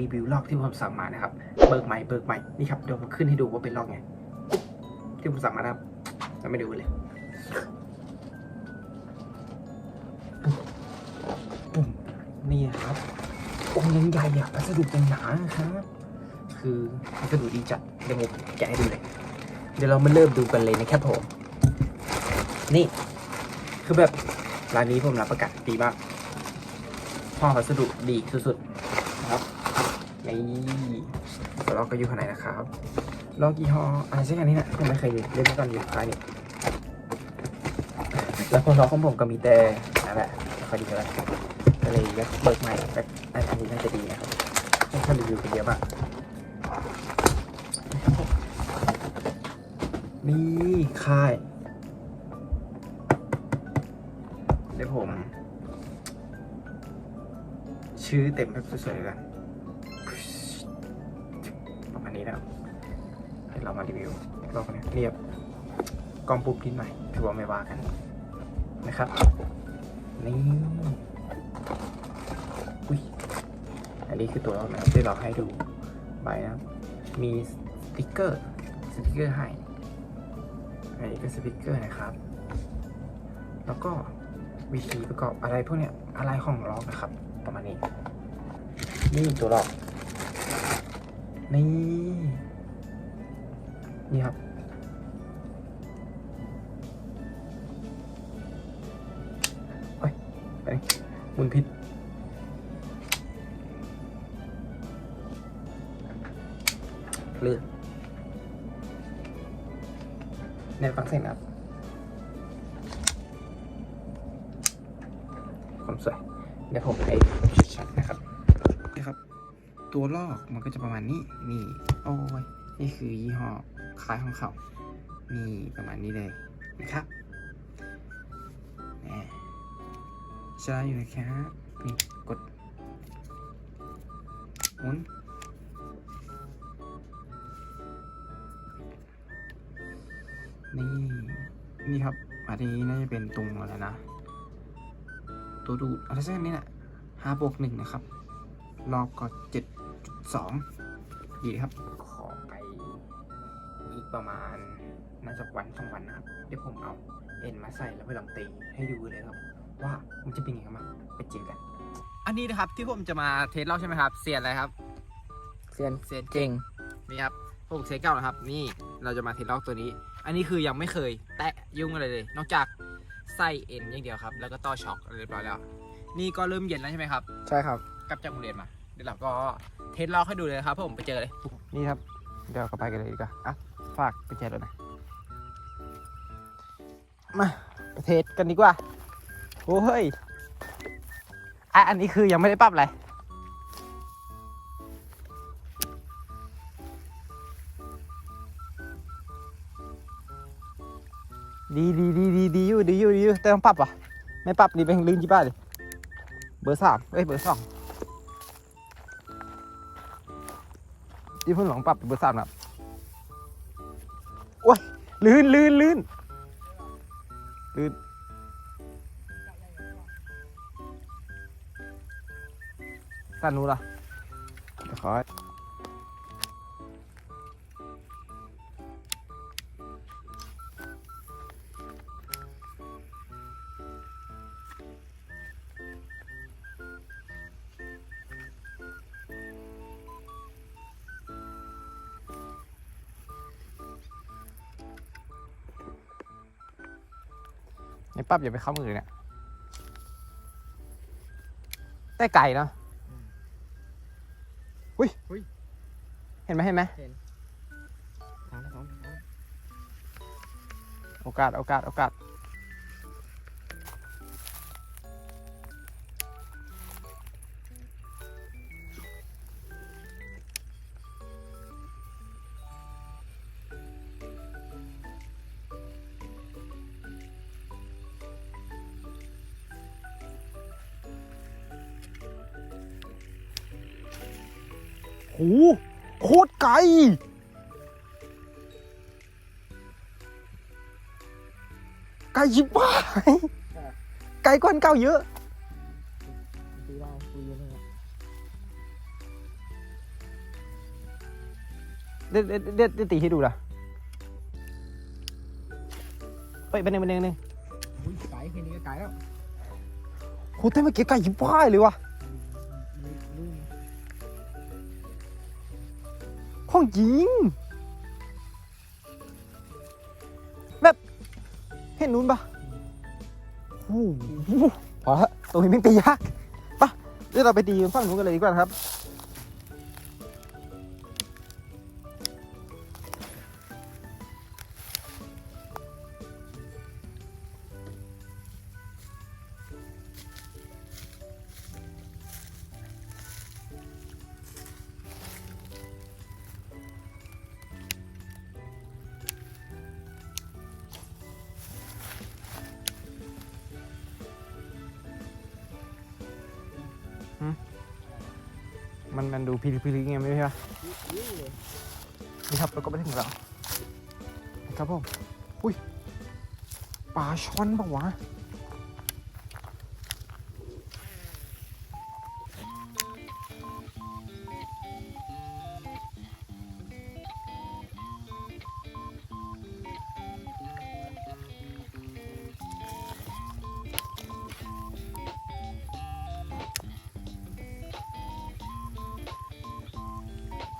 รีวิวลอกที่ผมสั่งมานะครับ เบิกใหม่เบิกใหม่นี่ครับเดี๋ยวผมขึ้นให้ดูว่าเป็นลอกไง ที่ผมสั่งมานะครับจะไม่ดูเลยปุ่มนี่ครับองค์ยังใหญ่อะพัสดุยังหนาครับคือพัสดุดีจัดเดี๋ยวผมแกะให้ดูเลย เดี๋ยวเรามาเริ่มดูกันเลยนะครับผม นี่ คือแบบร้านนี้ผมรับประกันดีมากพ่อพัสดุดีสุดๆ นี่ตัวล็อกก็อยู่ข้างในนะครับลองกี่ห้ออะไรสักอย่างนี้นะผมไม่เคยเล่นมาก่อนอยู่ท้ายนี่แล้วคนล็อกของผมก็มีแต่นั่นแหละคอยดีเท่าไหร่ก็เลยอยากเบิกใหม่แบบอันนี้น่าจะดีนะครับให้คนรีวิวกันเยอะมากนี่ค่ายเดี๋ยวผม ชื่อเต็มแบบสวยๆกัน เรียบกล้องปุ๊บนิดหน่อยถือว่าไม่ว่ากันนะครับ นี่อุ้ยอันนี้คือตัวเรานะที่เราให้ดูใบนะมีสติกเกอร์สติกเกอร์ให้อันนี้ก็สติกเกอร์นะครับ แล้วก็วิธีประกอบอะไรพวกเนี้ยอะไรของล็อกนะครับ ประมาณนี้ นี่ตัวล็อกนี่นี่ครับ หมุนผิดเลือนเน็ตฟังเส้นครับความสวยเดี๋ยวผมให้ชัดๆนะครับนี่ครับ ตัวลอกมันก็จะประมาณนี้ นี่ โอ้ย นี่คือยี่ห้อคล้ายของเขานี่ประมาณนี้เลยนะครับ ใช่อยู่นะครับนี่กดหมุนนี่ นี่ครับอันนี้น่าจะเป็นตรงอะไรนะ ตัวดูดอะไรสักอย่างนี้นะห้าบวกหนึ่งนะครับ รอบก็เจ็ดจุดสองดีครับ ขอไปอีกประมาณน่าจะวันสองวันนะครับ เดี๋ยวผมเอาเอ็นมาใส่แล้วไปลองตีให้ดูเลยครับ ว่ามันจะเป็นยังไงบ้างไปเจอกัน อันนี้นะครับที่ผมจะมาเทสลอกใช่ไหมครับเสียนอะไรครับเซียนเสียนเก่งนี่ครับผมเทสเก้านะครับ นี่เราจะมาเทสลอกตัวนี้ อันนี้คือยังไม่เคย แตะยุ่งอะไรเลย นอกจากใส่เอ็นอย่างเดียวครับ แล้วก็ต่อช็อคอะไรเรียบร้อยแล้ว นี่ก็เริ่มเย็นแล้วใช่ไหมครับใช่ครับ กลับจากโรงเรียนมาเดี๋ยวเราก็เทสลอกให้ดูเลยครับผมไปเจอเลย นี่ครับ เดี๋ยวเราก็ไปกันเลยดีกว่าอะฝากไปแชร์ด้วยนะมาไปเทสกันดีกว่า โอ้เฮ้ยอะอันนี้คือยังไม่ได้ปรับอะไร ดีดีดีดีดีอยู่ดีอยู่ดีอยู่แต่ต้องปรับอะ ไม่ปรับนี่เป็นลื่นจีบ้าเลยเบอร์สามเอ้ย เบอร์สองที่เพิ่งหลงปรับเบอร์สามนะโอ้ยลื่นลื่นลื่นลื่น สั้นนู้นล่ะเดี๋ยวขอไม่ปรับอย่าไปเข้ามือเนี่ยแต่ไก่เนาะ อุ้ยอุ๊ยเห็นไหมเห็นไหมพร้อมพร้อมโอกาสโอกาสโอกาส โคตรไกลไกลยิบบ้าไกลกว่าเก่าเยอะเด็ดเด็ดเด็ดตีให้ดูล่ะเฮ้ยเปนหนึ่งไปนหนึ่งหนึ่งไกลแค่นี้ก็ไกลแล้วโหแต่เม่อกี้ไกลยิบบ้าเลยวะ ของจริง แบบเห็นนู้นปะโอ้โหพอละตรงนี้แม่งตียากปะเดี๋ยวเราไปตีฝั่งนู้นกันเลยดีกว่าครับ มันมันดูพิลิพิลิไงไม่ใช่ปะนี่ครับเราก็ไปถึงแล้วนะครับผมอุ้ยปลาช่อนปะวะ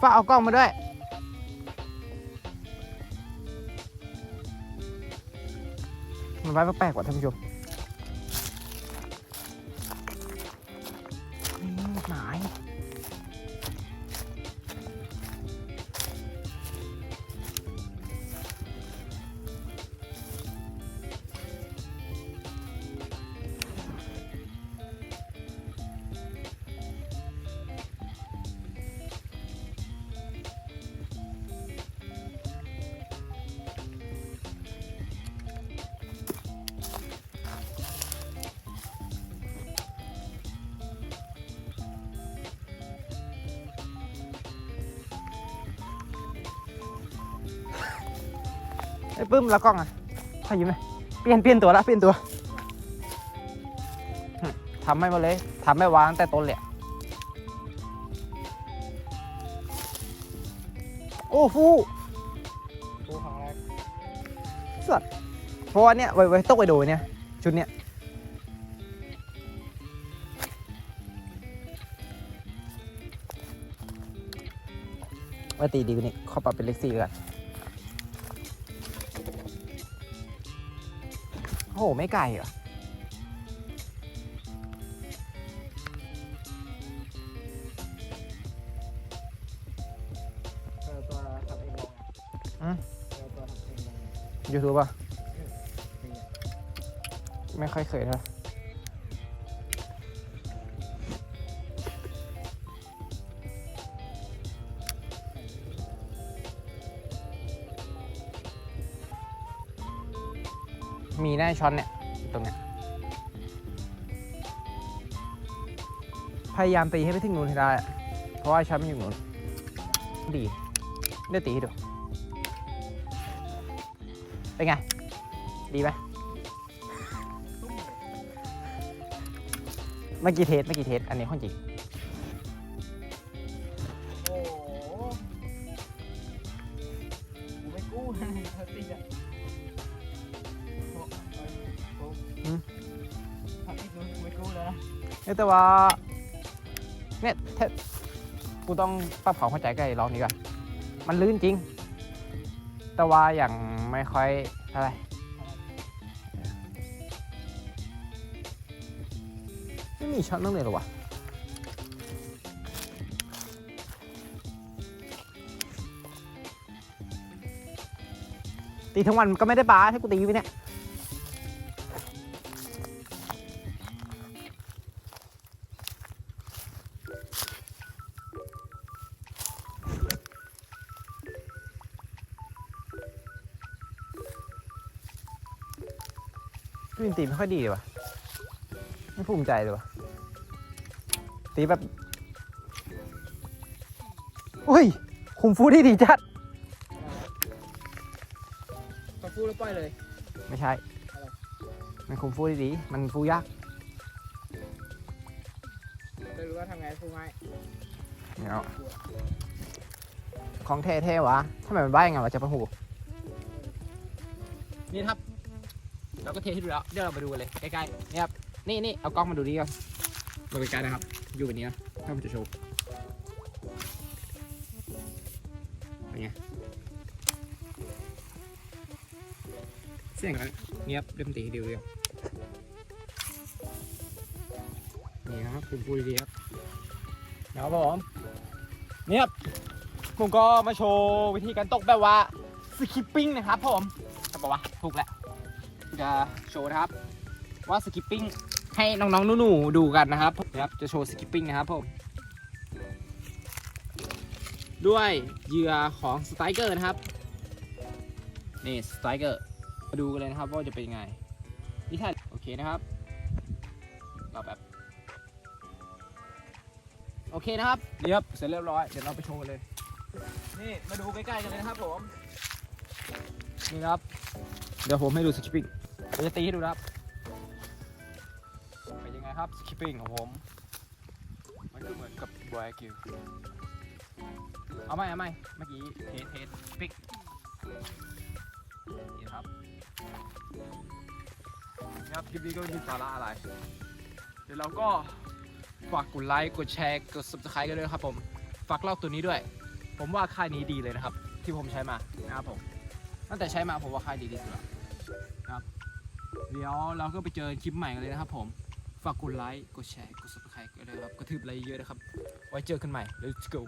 ฝ้าเอากล้องมาด้วย มันไว้แปลกๆกว่าท่านผู้ชม ไอ้ปื้มแล้วกล้องอะขอยืมหน่อยเปลี่ยนเปลี่ยนตัวละเปลี่ยนตัวทำไม่มาเลยทำไม่วางแต่ต้นเลยอะโอ้ฟูกูของแรกเพราะว่าเนี่ยไว้ไว้ตกไอโดยเนี่ย ชุดเนี้ยว่าตีดีกว่านี้ขอปรับเป็นเลขสี่ก่อน โอ้โหไม่ไกลเหรอเจอตัวทำเองลงอืมเจอตัวทำเองลงยูทูบอะนี่ไงไม่ค่อยเคยเท่าไหร่ มีแน่ช้อนเนี่ยตรงเนี้ยพยายามตีให้ไปถึงนู้นให้ได้ เพราะว่าช้อนมันอยู่นู้นดีเดี๋ยวตีให้ดูเป็นไง ดีไหมเมื่อกี้เทสเมื่อกี้เทสอันนี้ข้อจริงโอ้โหไม่กู้นะติดอะ โอ้โหอืมทำติดนู้นกูไม่กู้แล้วนะเอ้ยแต่ว่าเนี่ยแทกูต้องปรับความเข้าใจกับไอ้ร้องนี้ก่อนมันลื่นจริง แต่ว่าอย่างไม่ค่อยอะไรไม่มีช็อตนั่งเลยหรอวะตีทั้งวันก็ไม่ได้ปลาถ้ากูตีไปเนี่ย วินตีไม่ค่อยดีเลยวะไม่ภูมิใจเลยวะตีแบบโอ้ย คุมฟูได้ดีจัดพอกู้แล้วปล่อยเลย ไม่ใช่ มันคุมฟูได้ดี มันฟูยากจะรู้ว่าทำไงกู้ไหมไม่เอาของแท้ๆวะทำไมมันบ้ายังไงวะจะประหู นี่ครับ เราก็เทให้ดูแล้ว เดี๋ยวเรามาดูกันเลยใกล้ๆนี่ครับ นี่นี่เอากล้องมาดูดีก่อนมาใกล้ๆนะครับ อยู่แบบนี้นะถ้ามันจะโชว์เป็นไงเสียงอะไรเงียบเริ่มตีให้ดูเลยครับนี่ครับผมพูดดีครับนะครับผมเนี่ยบผมก็มาโชว์วิธีการตกแบบว่าสคิปปิ้งนะครับผมถูกปะวะถูกแหละ จะโชว์นะครับ ว่าสคิปปิ้งให้น้องๆหนูๆดูกันนะครับนะครับ จะโชว์สคิปปิ้งนะครับผมด้วยเหยื่อของสไตรเกอร์นะครับนี่สไตรเกอร์มาดูกันเลยนะครับว่าจะเป็นยังไงนี่ท่านโอเคนะครับเราแบบโอเคนะครับเรียบเสร็จเรียบร้อยเดี๋ยวเราไปโชว์เลย นี่มาดูใกล้ๆกันเลยนะครับผมนี่ครับ เดี๋ยวผมให้ดูสคิปปิ้งเดี๋ยวจะตีให้ดูครับ เป็นยังไงครับสคิปปิ้งของผม มันก็เหมือนกับบอยคิวเอาไหมเอาไหมเมื่อกี้เทสเทสปิ๊กนี่ครับนะครับคลิปนี้ก็ไม่มีสาระอะไร เดี๋ยวเราก็ฝากกดไลค์กดแชร์กด subscribe กันด้วยครับผม ฝากล่าตัวนี้ด้วย ผมว่าค่ายนี้ดีเลยนะครับ ที่ผมใช้มานะครับผม ตั้งแต่ใช้มาผมว่าค่ายดีที่สุดแล้วนะครับ เดี๋ยวเราก็ไปเจอคลิปใหม่กันเลยนะครับผม ฝากกดไลค์ กดแชร์ กด subscribe กันด้วยครับ กระทืบไลค์เยอะนะครับ ไว้เจอกันใหม่ let's go